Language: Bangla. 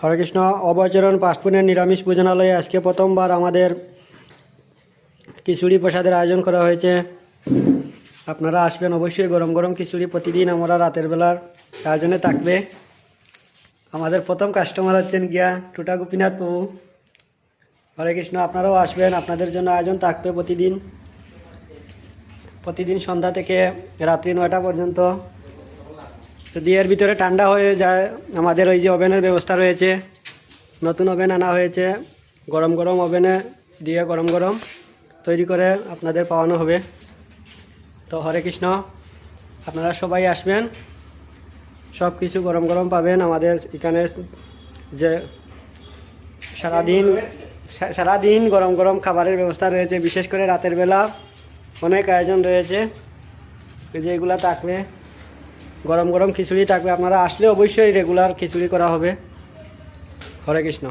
হরে কৃষ্ণ অবচরণ পাঁচপুনের নিরামিষ ভোজনালয়ে আজকে প্রথমবার আমাদের খিচুড়ি প্রসাদের আয়োজন করা হয়েছে। আপনারা আসবেন অবশ্যই, গরম গরম খিচুড়ি প্রতিদিন আমরা রাতের বেলার আয়োজনে থাকবে। আমাদের প্রথম কাস্টমার হচ্ছেন গিয়া টুটা গোপীনাথ প্রভু হরে কৃষ্ণ, আপনারাও আসবেন, আপনাদের জন্য আয়োজন থাকবে প্রতিদিন। প্রতিদিন সন্ধ্যা থেকে রাত্রি নয়টা পর্যন্ত। যদি এর ভিতরে ঠান্ডা হয়ে যায়। আমাদের ওই যে ওভেনের ব্যবস্থা রয়েছে। নতুন ওভেন আনা হয়েছে। গরম গরম ওভেনে দিয়ে গরম গরম তৈরি করে আপনাদের পাওয়ানো হবে। তো হরে কৃষ্ণ, আপনারা সবাই আসবেন। সব কিছু গরম গরম পাবেন আমাদের এখানে যে সারাদিন সারাদিন গরম গরম খাবারের ব্যবস্থা রয়েছে। বিশেষ করে রাতের বেলা অনেক আয়োজন রয়েছে। এই যে এগুলা থাকবে। গরম গরম খিচুড়ি থাকবে। আপনারা আসলে অবশ্যই রেগুলার খিচুড়ি করা হবে। হরে কৃষ্ণ।